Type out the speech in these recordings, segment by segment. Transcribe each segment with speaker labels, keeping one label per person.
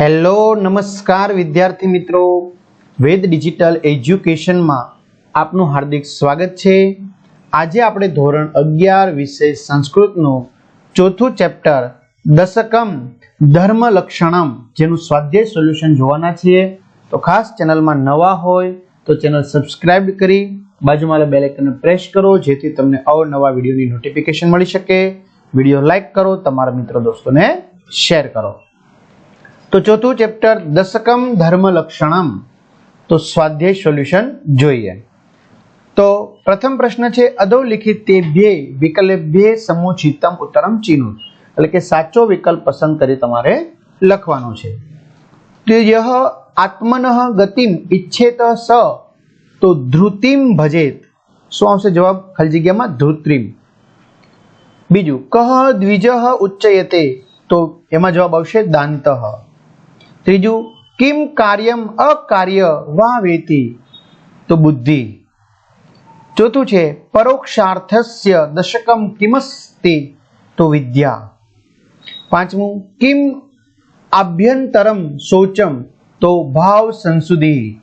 Speaker 1: Hello, નમસ્કાર વિદ્યાર્થી મિત્રો. વેદ ડિજિટલ એજ્યુકેશનમાં આપનું હાર્દિક સ્વાગત છે. આજે આપણે ધોરણ અગિયાર વિષય સંસ્કૃતનું ચોથું ચેપ્ટર, દશકમ ધર્મ લક્ષણમ, જેનું સ્વાધ્યાય સોલ્યુશન જોવાના છીએ. તો ખાસ ચેનલમાં નવા હોય તો ચેનલ સબસ્ક્રાઇબ કરી બાજુમાં બેલ આઇકનને પ્રેસ કરો, જેથી તમને અવનવા વિડીયોની નોટિફિકેશન મળી શકે. વીડિયો લાઇક કરો, તમારા મિત્રો દોસ્તોને શેર કરો. તો ચોથું ચેપ્ટર દશકમ ધર્મ લક્ષણમ. તો સ્વાધ્યાય સોલ્યુશન જોઈએ. તો પ્રથમ પ્રશ્ન છે, અધોલિખિત તે ભ્યે વિકલ્પભ્યે સમુચિતમ ઉત્તરમ ચીનું એટલે કે સાચો વિકલ્પ પસંદ કરી તમારે લખવાનો છે. તો યહ આત્મનઃ ગતિમ ઈચ્છેત સ, તો ધ્રુતિમ ભજેત. શું આવશે જવાબ? ખાલી જગ્યામાં ધ્રુત્રિમ બીજું, કહ દ્વિજ ઉચ્ચયતે. તો એમાં જવાબ આવશે દાંતઃ. ત્રીજું, કિમ કાર્યમ અકાર્ય વા વેતી તો બુદ્ધિ. ચોથું છે, પરોક્ષાર્થસ્ય દશકમ કિમસ્તિ? તો વિદ્યા. પાંચમું, કિમ આભ્યંતરમ શોચમ? તો ભાવ સંસુદી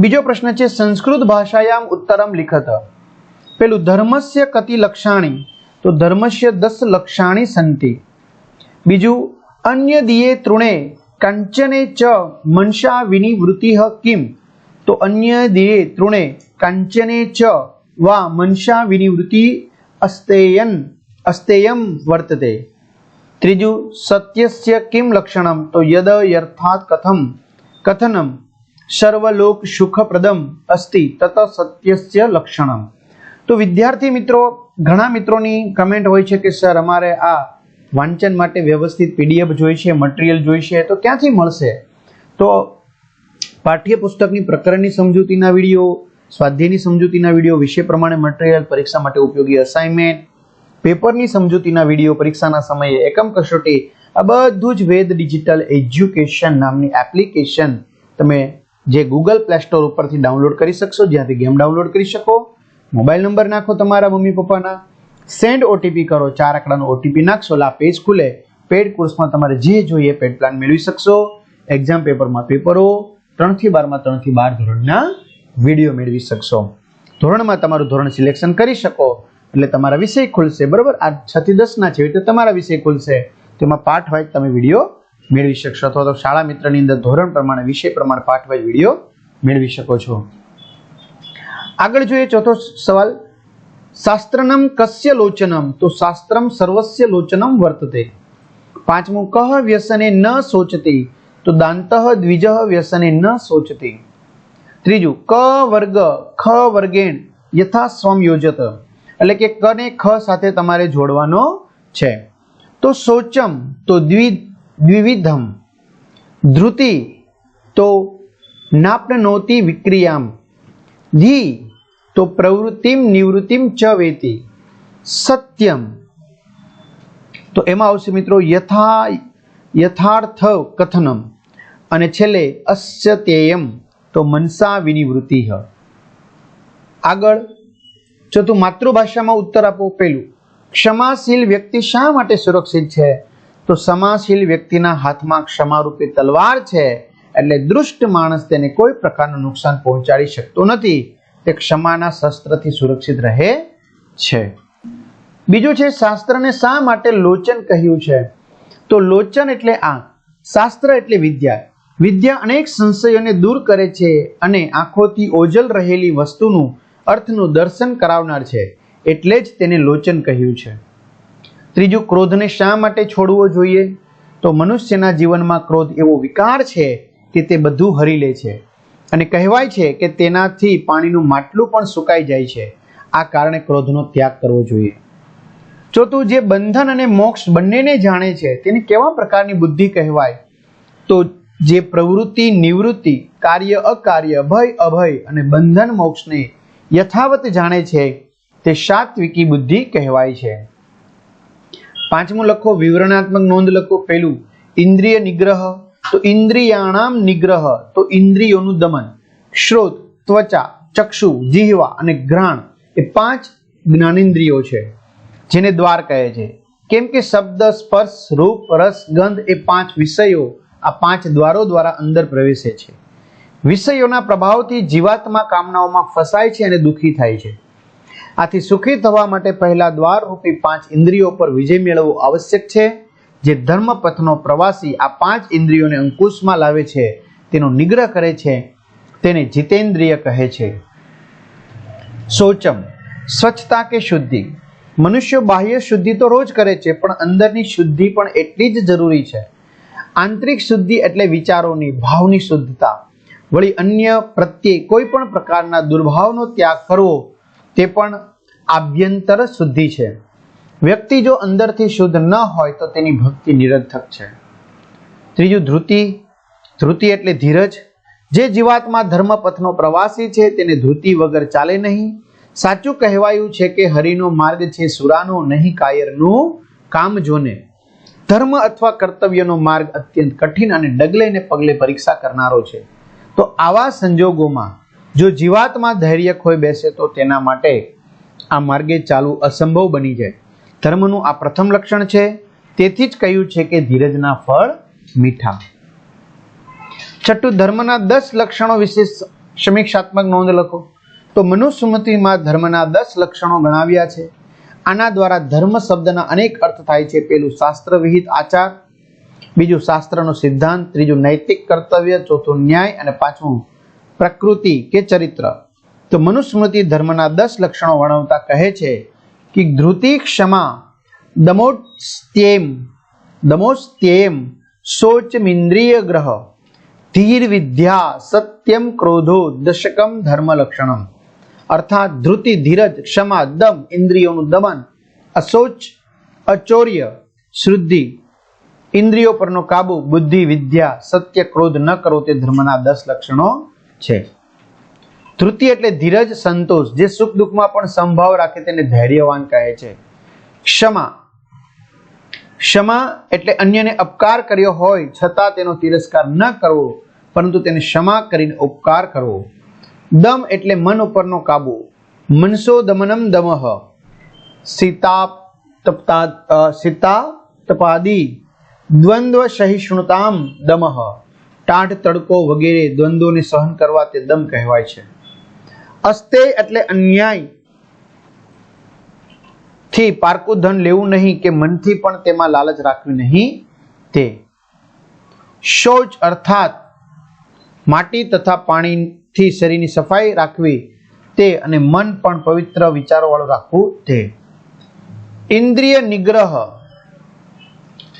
Speaker 1: બીજો પ્રશ્ન છે, સંસ્કૃત ભાષાયામ ઉત્તરમ લિખત. પેલું, ધર્મસ્ય કતિ લક્ષાણી? તો ધર્મસ્ય દસ લક્ષાણી સંતિ. બીજું, અન્ય દિયે તૃણે કાંચને ચ મનસા વિનિવૃત્તિ કિમ તો અન્ય દિયે તૃણે કાંચને ચ વા મનસા વિનિવૃત્તિ અસ્તેયન અસ્તેયમ વર્તતે ત્રીજું સત્યસ્ય કિમ લક્ષણમ તો યદ યર્થાત કથમ કથનમ સર્વલોક સુખપ્રદમ અસ્તિ તત સત્યસ્ય લક્ષણમ તો વિદ્યાર્થી મિત્રો ઘણા મિત્રોની કમેન્ટ હોય છે કે સર અમારે આ વાંચન માટે વ્યવસ્થિત પીડીએફ જોઈશે મટીરિયલ જોઈ છે, તો ક્યાંથી મળશે? તો પાઠ્યપુસ્તકની પ્રકરણની સમજૂતીના વીડિયો, સ્વાધ્યાયની સમજૂતીના વીડિયો વિષય પ્રમાણે મટીરિયલ પરીક્ષા માટે ઉપયોગી અસાઇનમેન્ટ, પેપરની સમજૂતીના વીડિયો પરીક્ષાના સમયે એકમ કસોટી, આ બધું જ વેદ ડિજિટલ એજ્યુકેશન નામની એપ્લિકેશન તમે જે ગૂગલ પ્લે સ્ટોર ઉપરથી ડાઉનલોડ કરી શકશો, જ્યાંથી ગેમ ડાઉનલોડ કરી શકો. મોબાઈલ નંબર નાખો તમારા મમ્મી પપ્પાના. સેન્ડ ઓટીપી કરો, ચાર આંકડાનો ઓટીપી નાખશો એટલે આ પેજ ખુલે, પેડ કોર્સમાં તમારે જે જોઈએ પેડ પ્લાન મેળવી શકશો. એક્ઝામ પેપરમાં પેપરો, ત્રણથી બારમાં ત્રણથી બાર ધોરણના વીડિયો મેળવી શકશો. ધોરણમાં તમારું ધોરણ સિલેક્શન કરી શકો, એટલે તમારા વિષય ખુલશે, બરાબર? આ છ થી દસના છે, એટલે તમારા વિષય ખુલશે. તેમાં પાઠ વાઇઝ તમે વીડિયો મેળવી શકશો, અથવા તો શાળા મિત્રની અંદર ધોરણ પ્રમાણે, વિષય પ્રમાણે પાઠ વાઇઝ વીડિયો મેળવી શકો છો. આગળ જોઈએ ચોથો સવાલ. શાસ્ત્રનમ કસ્ય લોચનમ? તો શાસ્ત્રમ સર્વસ્ય લોચનમ વર્તતે. પાંચમું, કહ વ્યસને ન સોચતી તો દાંત દ્વિજ વ્યસને ન સોચતી ત્રીજું, ક વર્ગ, ખ વર્ગેણ યથા સ્વમ યોજત. એટલે કે ક ને ખ સાથે તમારે જોડવાનો છે. તો સોચમ તો દ્વિ, દ્વિવિધમ. ધ્રુતિ, તો નાપ્નોતિ વિક્રિયામ. ધી તો પ્રવૃત્તિમ નિવૃત્તિમ ચ વેતી. સત્યમ. તો એમાં આવશે મિત્રો યથા યથાર્થ કથનમ. અને છેલ્લે અસ્યતેયમ તો મનસા વિનિવૃત્તિ આગળ, જો તું માતૃભાષામાં ઉત્તર આપો પેલું. ક્ષમાશીલ વ્યક્તિ શા માટે સુરક્ષિત છે? તો ક્ષમાશીલ વ્યક્તિના હાથમાં ક્ષમારૂપી તલવાર છે, એટલે દુષ્ટ માણસ તેને કોઈ પ્રકારનું નુકસાન પહોંચાડી શકતો નથી. તે ક્ષમાના શસ્ત્રથી સુરક્ષિત રહે છે. બીજું છે, શાસ્ત્રને શા માટે લોચન કહ્યું છે? તો લોચન એટલે આંખ, શાસ્ત્ર એટલે વિદ્યા. વિદ્યા અનેક સંશયોને દૂર કરે છે અને આંખોથી ઓજલ રહેલી વસ્તુનું અર્થનું દર્શન કરાવનાર છે, એટલે જ તેને લોચન કહ્યું છે. ત્રીજું, ક્રોધને શા માટે છોડવો જોઈએ? તો મનુષ્યના જીવનમાં ક્રોધ એવો વિકાર છે કે તે બધું હરી લે છે. અને કહેવાય છે કે તેનાથી પાણીનું માટલું પણ સુકાઈ જાય છે. આ કારણે ક્રોધનો ત્યાગ કરવો જોઈએ. ચોથું જે બંધન અને મોક્ષ બંનેને જાણે છે, તેને કેવા પ્રકારની બુદ્ધિ કહેવાય? તો જે પ્રવૃત્તિ, નિવૃત્તિ, કાર્ય, અકાર્ય, ભય, અભય અને બંધન મોક્ષને યથાવત જાણે છે, તે સાત્વિકી બુદ્ધિ કહેવાય છે. પાંચમું લખો, વિવરણાત્મક નોંધ લખો. પેલું ઇન્દ્રિય નિગ્રહ. તો ઇન્દ્રિયાણામ નિગ્રહ, તો ઇન્દ્રિયોનું દમન, શ્રોત, ત્વચા, ચક્ષુ, જીહવા અને ઘ્રાણ એ પાંચ જ્ઞાનેન્દ્રિયો છે, જેને દ્વાર કહે છે. કેમ કે શબ્દ, સ્પર્શ, રૂપ, રસ, ગંધ એ પાંચ વિષયો આ પાંચ દ્વારો દ્વારા અંદર પ્રવેશે છે. વિષયોના પ્રભાવથી જીવાત્મા કામનાઓમાં ફસાય છે અને દુઃખી થાય છે. આથી સુખી થવા માટે પહેલા દ્વાર રૂપી પાંચ ઇન્દ્રિયો પર વિજય મેળવવો આવશ્યક છે. જે ધર્મપથનો પ્રવાસી આ પાંચ ઇન્દ્રિયોને અંકુશમાં લાવે છે, તેનો નિગ્રહ કરે છે, તેને જીતેન્દ્રિય કહે છે. શૌચમ, સ્વચ્છતા કે શુદ્ધિ? મનુષ્ય બાહ્ય શુદ્ધિ તો રોજ કરે છે, પણ અંદરની શુદ્ધિ પણ એટલી જ જરૂરી છે. આંતરિક શુદ્ધિ એટલે વિચારોની ભાવની શુદ્ધતા. વળી અન્ય પ્રત્યે કોઈ પણ પ્રકારના દુર્ભાવનો ત્યાગ કરવો, તે પણ આભ્યંતર શુદ્ધિ છે. વ્યક્તિ જો અંદરથી શુદ્ધ ન હોય તો તેની ભક્તિ નિરર્થક છે. ત્રીજું ધૃતિ ધૃતિ એટલે ધીરજ. જે જીવાત્મા ધર્મપથનો પ્રવાસી છે, તેને ધૃતિ વગર ચાલે નહીં. સાચું કહેવાયું છે કે હરિનો માર્ગ છે સુરાનો, નહીં કાયરનું કામ જોને. ધર્મ અથવા કર્તવ્યનો માર્ગ અત્યંત કઠિન અને ડગલે ને પગલે પરીક્ષા કરનારો છે. તો આવા સંજોગોમાં જો જીવાત્મા ધૈર્ય ખોઈ બેસે તો તેના માટે આ માર્ગે ચાલવું અસંભવ બની જાય. ધર્મનું આ પ્રથમ લક્ષણ છે. તેથી જ કહ્યું છે કે ધીરજના ફળ મીઠા. છઠ્ઠું, ધર્મના દસ લક્ષણો વિશે સમીક્ષાત્મક નોંધ લખો. તો મનુસ્મૃતિમાં ધર્મના દસ લક્ષણો ગણાવ્યા છે. આના દ્વારા ધર્મ શબ્દના અનેક અર્થ થાય છે. પેલું શાસ્ત્ર વિહિત આચાર, બીજું શાસ્ત્રનો સિદ્ધાંત, ત્રીજું નૈતિક કર્તવ્ય, ચોથું ન્યાય અને પાંચમું પ્રકૃતિ કે ચરિત્ર. તો મનુસ્મૃતિ ધર્મના દસ લક્ષણો વર્ણવતા કહે છે કે ધૃતિ ક્ષમા દમોસ્ત્યેમ દમોસ્ત્યેમ શોચમિન્દ્રિય ગ્રહ ધીર વિદ્યા સત્યમ ક્રોધો દશકમ ધર્મ લક્ષણમ અર્થાત ધૃતિ ધીરજ ક્ષમા દમ ઇન્દ્રિયોનું દમન અશોચ અચૌર્ય શુદ્ધિ ઇન્દ્રિયો પરનો કાબુ બુદ્ધિ વિદ્યા સત્ય ક્રોધ ન કરવો તે ધર્મના દસ લક્ષણો છે. ધૃતિ એટલે ધીરજ, સંતોષ, જે સુખ દુઃખમાં પણ સંભાવ રાખે તેને ધૈર્યવાન કહે છે. ક્ષમા. ક્ષમા એટલે અન્યને અપકાર કર્યો હોય છતાં તેનો તિરસ્કાર ન કરવો, પરંતુ તેને ક્ષમા કરીને ઉપકાર કરવો. દમ એટલે મન ઉપરનો કાબુ. મનસો દમનમ દમહ સીતા તપતા સીતા તપાદી દ્વંદ્વ સહિષ્ણુતામ દમહ ટાઢ તડકો વગેરે દ્વંદ્વોને સહન કરવા તે દમ કહેવાય છે. અસ્તે એટલે અન્યાય. થી પારકું ધન લેવું નહીં કે મનથી પણ તેમાં લાલચ રાખવી નહીં, તે. શૌચ અર્થાત માટી તથા પાણીથી શરીરની સફાઈ રાખવી, તે અને મન પણ પવિત્ર વિચારો વાળું રાખવું, તે. ઇન્દ્રિય નિગ્રહ.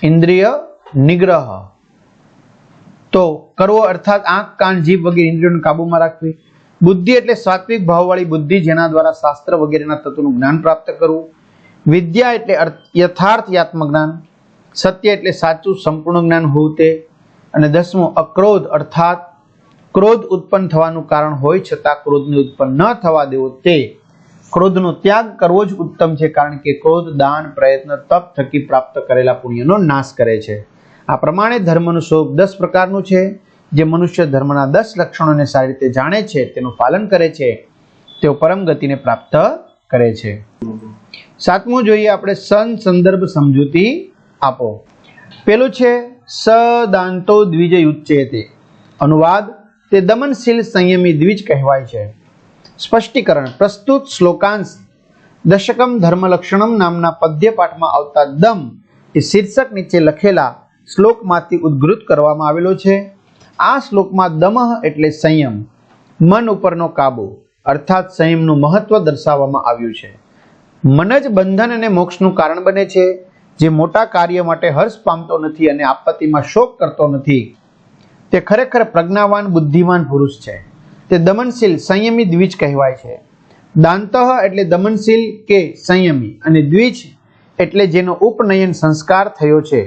Speaker 1: ઇન્દ્રિય નિગ્રહ. તો કરવો અર્થાત આંખ, કાન, જીભ વગેરે ઇન્દ્રિયોને કાબુમાં રાખવી. બુદ્ધિ એટલે સાત્વિક ભાવવાળી બુદ્ધિ જેના દ્વારા શાસ્ત્ર વગેરેના તત્વનું જ્ઞાન પ્રાપ્ત કરવું. વિદ્યા એટલે યથાર્થ આત્મજ્ઞાન. સત્ય એટલે સાચું સંપૂર્ણ જ્ઞાન હોવું તે. અને દસમું, અક્રોધ અર્થાત ક્રોધ ઉત્પન્ન થવાનું કારણ હોય છતાં ક્રોધને ઉત્પન્ન ન થવા દેવો તે. ક્રોધનો ત્યાગ કરવો જ ઉત્તમ છે કારણ કે ક્રોધ, દાન, પ્રયત્ન, તપ, થકી પ્રાપ્ત કરેલા પુણ્યનો નાશ કરે છે. આ પ્રમાણે ધર્મનું સ્વરૂપ દસ પ્રકારનું છે. જે મનુષ્ય ધર્મના દસ લક્ષણોને સારી રીતે જાણે છે, તેનું પાલન કરે છે, તેઓ પરમ ગતિને પ્રાપ્ત કરે છે. સાતમું જોઈએ આપણે સન સંદર્ભ સમજૂતી આપો. પેલું છે, સદાંતો દ્વિજ ઉચ્ચેતે અનુવાદ, તે દમનશીલ સંયમી દ્વિજ કહેવાય છે. સ્પષ્ટીકરણ, પ્રસ્તુત શ્લોકાંશ, દશકમ ધર્મલક્ષણમ નામના પદ્ય પાઠમાં આવતા દમ એ શીર્ષક નીચે લખેલા શ્લોકમાંથી ઉદ્ઘૃત કરવામાં આવેલો છે. આ શ્લોકમાં દમહ એટલે સંયમ, મન ઉપરનો કાબુ, અર્થાત સંયમનું મહત્વ દર્શાવવામાં આવ્યું છે. મન જ બંધન અને મોક્ષનું કારણ બને છે. જે મોટા કાર્ય માટે હર્ષ પામતો નથી અને આપત્તિમાં શોક કરતો નથી, તે ખરેખર પ્રજ્ઞાવાન, બુદ્ધિમાન પુરુષ છે. તે દમનશીલ, સંયમી દ્વિજ કહેવાય છે. દાંતઃ એટલે દમનશીલ કે સંયમી અને દ્વિજ એટલે જેનો ઉપનયન સંસ્કાર થયો છે.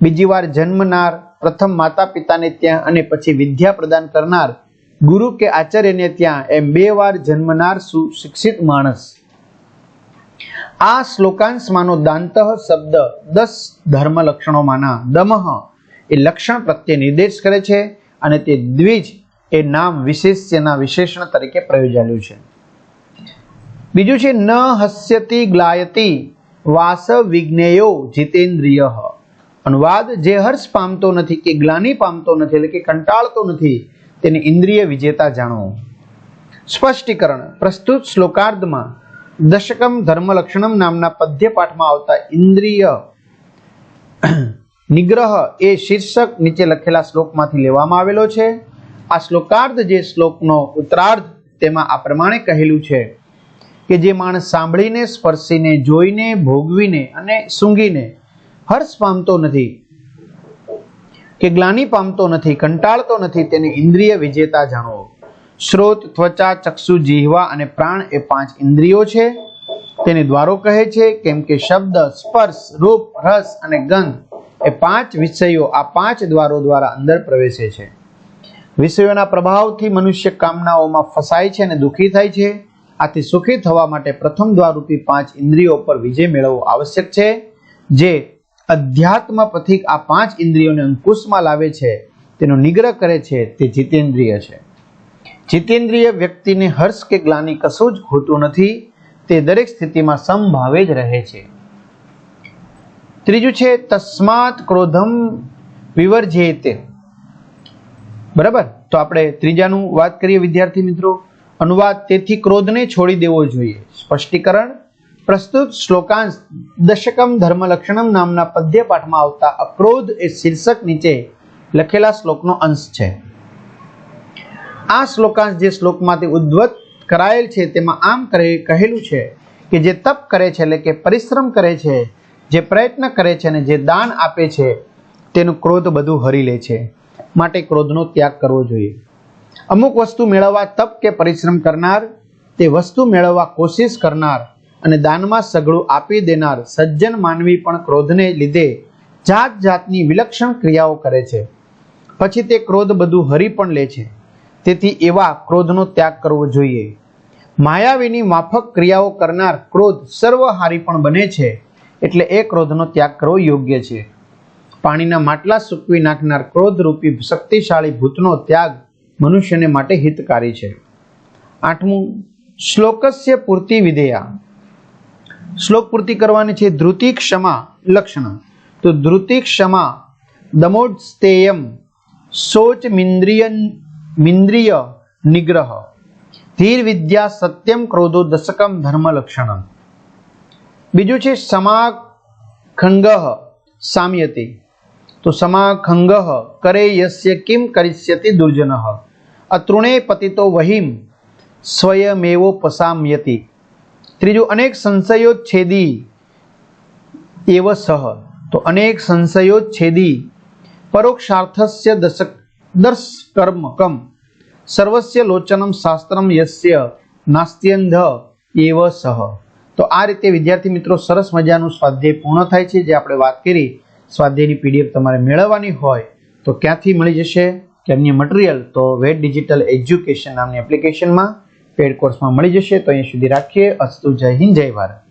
Speaker 1: બીજી વાર જન્મનાર પ્રથમ માતા પિતાને ત્યાં અને પછી વિદ્યા પ્રદાન કરનાર ગુરુ કે આચાર્યને ત્યાં એમ બે વાર જન્મનાર સુશિક્ષિત માણસ. આ શ્લોકાંશમાંનો દાંતઃ શબ્દ દસ ધર્મ લક્ષણોમાંના દમહ એ લક્ષણ પ્રત્યે નિર્દેશ કરે છે અને તે દ્વિજ એ નામ વિશેષ્યના વિશેષણ તરીકે પ્રયોજાયેલું છે. બીજું છે ન હસ્યતિ ગ્લાયતી વાસ વિજ્ઞેયો જીતેન્દ્રિય. અનુવાદ જે હર્ષ પામતો નથી કે ગ્લાની પામતો નથી એટલે કે કંટાળતો નથી, તેને ઇન્દ્રિય વિજેતા જાણો. સ્પષ્ટીકરણ, પ્રસ્તુત શ્લોકાર્ધમાં દશકમ ધર્મલક્ષણમ નામના પદ્ય પાઠમાં આવતા ઇન્દ્રિય નિગ્રહ એ શીર્ષક નીચે લખેલા શ્લોકમાંથી લેવામાં આવેલો છે. આ શ્લોકાર્ધ જે શ્લોકનો ઉત્તરાર્ધ તેમાં આ પ્રમાણે કહેલું છે કે જે માણસ સાંભળીને, સ્પર્શીને, જોઈને, ભોગવીને અને સૂંઘીને હર્ષ પામતો નથી, કે ગ્લાની પામતો નથી, કંટાળતો નથી તેને ઇન્દ્રિય વિજેતા જાણો શ્રોત ત્વચા, ચક્ષુ, જીહવા અને પ્રાણ એ પાંચ ઇન્દ્રિયો છે. તેને દ્વારો કહે છે, કેમ કે શબ્દ, સ્પર્શ, રૂપ, રસ અને ગંધ એ પાંચ વિષયો આ પાંચ દ્વારો દ્વારા અંદર પ્રવેશે છે. વિષયોના પ્રભાવથી મનુષ્ય કામનાઓમાં ફસાય છે અને દુઃખી થાય છે. આથી સુખી થવા માટે પ્રથમ દ્વારરૂપી પાંચ ઇન્દ્રિયો પર વિજય મેળવવો આવશ્યક છે, જે અધ્યાત્મ પથિક આ પાંચ ઇન્દ્રિયોને અંકુશમાં લાવે છે, તેનો નિગ્રહ કરે છે, તે જીતેન્દ્રિય છે. જીતેન્દ્રિય વ્યક્તિને હર્ષ કે ગ્લાની કશું જ હોતું નથી, તે દરેક સ્થિતિમાં સમભાવે જ રહે છે. ત્રીજું છે, તસ્માત ક્રોધમ વિવર્જેતે. બરાબર? તો આપણે ત્રીજાનું વાત કરીએ વિદ્યાર્થી મિત્રો. અનુવાદ તેથી ક્રોધને છોડી દેવો જોઈએ. સ્પષ્ટીકરણ પ્રસ્તુત શ્લોકાંશ દશકમ ધર્મલક્ષણમ નામના પદ્ય પાઠમાં આવતા અક્રોધ એ શીર્ષક નીચે લખેલા શ્લોકનો અંશ છે. આ શ્લોકાંશ જે શ્લોકમાંથી ઉદ્ધત કરાયેલ છે તેમાં આમ કરે કહેલું છે કે જે તપ કરે છે એટલે કે પરિશ્રમ કરે છે, જે પ્રયત્ન કરે છે અને જે દાન આપે છે, તેનું ક્રોધ બધું હરી લે છે. માટે ક્રોધનો ત્યાગ કરવો જોઈએ. અમુક વસ્તુ મેળવવા તપ કે પરિશ્રમ કરનાર, તે વસ્તુ મેળવવા કોશિશ કરનાર અને દાનમાં સઘળું આપી દેનાર સજ્જન માનવી પણ ક્રોધને લીધે જાત જાતની વિલક્ષણ ક્રિયાઓ કરે છે. પછી તે ક્રોધ બધું હરી પણ લે છે. તેથી એવા ક્રોધનો ત્યાગ કરવો જોઈએ. માયાવીની માફક ક્રિયાઓ કરનાર ક્રોધ સર્વહારી પણ બને છે, એટલે એ ક્રોધનો ત્યાગ કરવો યોગ્ય છે. પાણીના માટલા સૂકવી નાખનાર ક્રોધરૂપી શક્તિશાળી ભૂતનો ત્યાગ મનુષ્યને માટે હિતકારી છે. આઠમું, શ્લોકસ્ય પૂર્તિ વિધેયા. શ્લોક પૂર્તિ કરવાની છે ધૃતિ ક્ષમા લક્ષણ. તો ધૃતિ ક્ષમા દમોડસ્તેયમ શોચ મિન્દ્રિય મિન્દ્રિય નિગ્રહ. ધીર વિદ્યા સત્યમ ક્રોધો દશકમ ધર્મ લક્ષણ બીજું છે સમાખંગ સામ્યતિ. તો સમાખંગ કરે યસ્ય કિમ કરિષ્યતિ દુર્જન. અતૃણે પતિતો વહીમ સ્વયમેવો પસામ્યતિ. ત્રીજું, અનેક સંશયો છેદી એવ સહ. તો અનેક સંશયો છેદી પરોક્ષાર્થસ્ય દશક દર્શ કર્મ કમ સર્વસ્ય લોચનમ શાસ્ત્રમ યસ્ય નાસ્ત્યંધ એવ સહ. તો આ રીતે, વિદ્યાર્થી મિત્રો, સરસ મજાનું સ્વાધ્યાય પૂર્ણ થાય છે. જે આપણે વાત કરી, સ્વાધ્યાયની પીડીએફ તમારે મેળવવાની હોય, તો ક્યાંથી મળી જશે? કે અન્ય મટીરિયલ તો વેટ ડિજિટલ એજ્યુકેશન નામની એપ્લિકેશનમાં પેડ કોર્સમાં મળી જશે. તો અહીંયા સુધી રાખીએ. અસ્તુ જય હિન્દ જય ભારત.